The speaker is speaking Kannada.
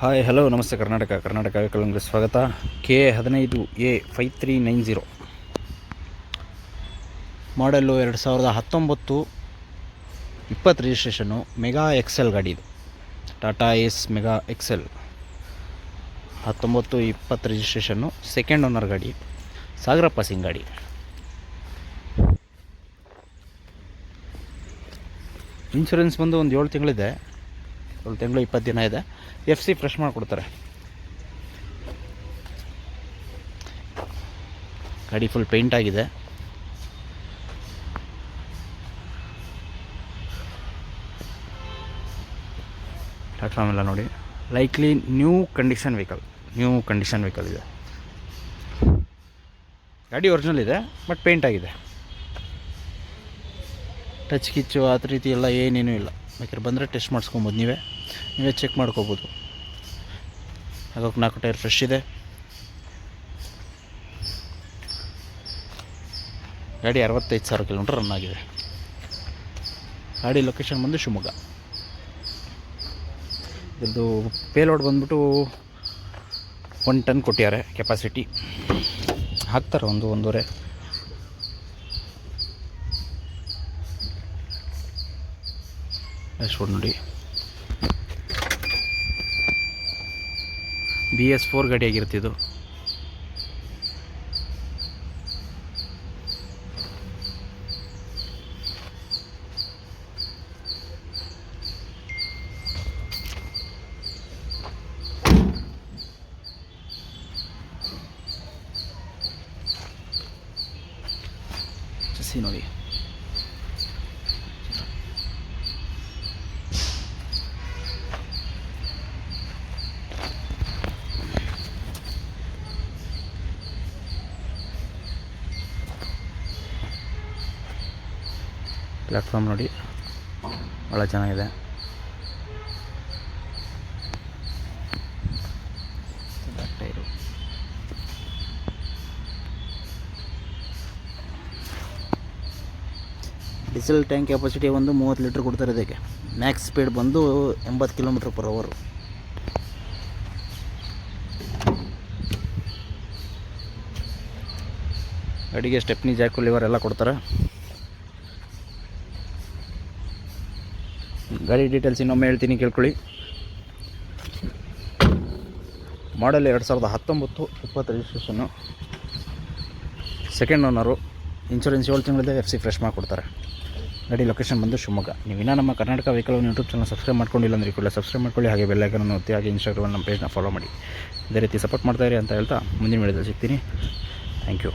ಹಾಯ್ ಹಲೋ ನಮಸ್ತೆ ಕರ್ನಾಟಕ. ಕರ್ನಾಟಕ ಕಲಂಗ್ರೆ ಸ್ವಾಗತ. ಕೆ ಹದಿನೈದು A five three nine zero. Model ಎರಡು ಸಾವಿರದ ಹತ್ತೊಂಬತ್ತು ಇಪ್ಪತ್ತು ರಿಜಿಸ್ಟ್ರೇಷನು ಮೆಗಾ ಎಕ್ಸೆಲ್ ಗಾಡಿ ಇದು. ಟಾಟಾ ಎಸ್ ಮೆಗಾ ಎಕ್ಸೆಲ್ ಹತ್ತೊಂಬತ್ತು ಇಪ್ಪತ್ತು ರಿಜಿಸ್ಟ್ರೇಷನ್ನು ಸೆಕೆಂಡ್ ಓನರ್ ಗಾಡಿ ಸಾಗರ ಪಾಸಿಂಗ್ ಗಾಡಿ. ಇನ್ಶೂರೆನ್ಸ್ ಬಂದು ಒಂದು ಏಳು ತಿಂಗಳಿದೆ. ಏಳು ತಿಂಗಳು ಇಪ್ಪತ್ತು ದಿನ ಇದೆ. ಎಫ್ ಸಿ ಫ್ರೆಶ್ ಮಾಡಿಕೊಡ್ತಾರೆ. ಗಾಡಿ ಫುಲ್ ಪೇಂಟ್ ಆಗಿದೆ. ಪ್ಲಾಟ್ಫಾರ್ಮ್ ಎಲ್ಲ ನೋಡಿ. Likely new condition vehicle new condition vehicle ಇದೆ. ಗಾಡಿ ಒರಿಜಿನಲ್ ಇದೆ ಬಟ್ ಪೇಂಟ್ ಆಗಿದೆ. ಟಚ್ ಕಿಚ್ಚು, ಆ ರೀತಿ ಎಲ್ಲ ಏನೇನೂ ಇಲ್ಲ. ಬೇಕಾದ್ರೆ ಬಂದರೆ ಟೆಸ್ಟ್ ಮಾಡಿಸ್ಕೊಬೋದು ನೀವೇ. ನೀವೇ ಚೆಕ್ ಮಾಡ್ಕೋಬೋದು. ಹಾಗಾಗಿ ನಾಲ್ಕು ಟೈರ್ ಫ್ರೆಶ್ ಇದೆ. ಗಾಡಿ ಅರವತ್ತೈದು ಸಾವಿರ ಕಿಲೋಮೀಟ್ರ್ ರನ್ ಆಗಿದೆ. ಗಾಡಿ ಲೊಕೇಶನ್ ಬಂದು ಶಿವಮೊಗ್ಗ. ಇದ್ರದ್ದು ಪೇಲೋಡ್ ಬಂದ್ಬಿಟ್ಟು ಒನ್ ಟನ್ ಕೊಟ್ಟಿದ್ದಾರೆ ಕೆಪಾಸಿಟಿ ಹಾಕ್ತಾರೆ ಒಂದು ಒಂದೂವರೆ. ಡ್ಯಾಶ್ಬೋರ್ಡ್ ನೋಡಿ. ಬಿ ಎಸ್ ಫೋರ್ ಗಾಡಿ ಸಿ ನೋಡಿ. ಪ್ಲ್ಯಾಟ್ಫಾರ್ಮ್ ನೋಡಿ. ಭಾಳ ಚೆನ್ನಾಗಿದೆ. ಟೈರು ಡೀಸೆಲ್ ಟ್ಯಾಂಕ್ ಕೆಪಾಸಿಟಿ ಒಂದು ಮೂವತ್ತು ಲೀಟ್ರ್ ಕೊಡ್ತಾರೆ ಇದಕ್ಕೆ. ಮ್ಯಾಕ್ಸ್ ಸ್ಪೀಡ್ ಬಂದು ಎಂಬತ್ತು ಕಿಲೋಮೀಟ್ರ್ ಪರ್ ಅವರು ಅಡಿಗೆ ಸ್ಟೆಪ್ನಿ ಜಾಕು ಲಿವರ್ ಎಲ್ಲ ಕೊಡ್ತಾರೆ. ಗಾಡಿ ಡೀಟೇಲ್ಸ್ ಇನ್ನೊಮ್ಮೆ ಹೇಳ್ತೀನಿ, ಕೇಳ್ಕೊಳ್ಳಿ. ಮಾಡಲ್ ಎರಡು ಸಾವಿರದ ಹತ್ತೊಂಬತ್ತು ಇಪ್ಪತ್ತು ರಿಜಿಸ್ಟ್ರೇಷನ್ನು ಸೆಕೆಂಡ್ ಓನರು ಇನ್ಶೂರೆನ್ಸ್ ಏಳು ತಿಂಗಳಿದೆ ಎಫ್ ಸಿ ಫ್ರೆಶ್ ಮಾಡಿಕೊಡ್ತಾರೆ. ಗಾಡಿ ಲೊಕೇಶನ್ ಬಂದು ಶಿವಮೊಗ್ಗ. ನೀವು ಇನ್ನೂ ನಮ್ಮ Karnataka vehicle YouTube channel subscribe ಮಾಡ್ಕೊಂಡಿಲ್ಲ ಅಂದರೆ ಕೂಡ ಸಬ್ಸ್ಕ್ರೈಬ್ ಮಾಡ್ಕೊಳ್ಳಿ, ಹಾಗೆ ಬೆಲ್ಲೈಕನ್ನು ಒತ್ತಿ, ಹಾಗೆ ಇನ್ಸ್ಟಾಗ್ರಾಮ್ ನಮ್ಮ ಪೇಜ್ನ ಫಾಲೋ ಮಾಡಿ. ಇದೇ ರೀತಿ ಸಪೋರ್ಟ್ ಮಾಡ್ತಾಯಿರಿ ಅಂತ ಹೇಳ್ತಾ ಮುಂದಿನ ವಿಡಿಯೋದಲ್ಲಿ ಸಿಗ್ತೀನಿ. Thank you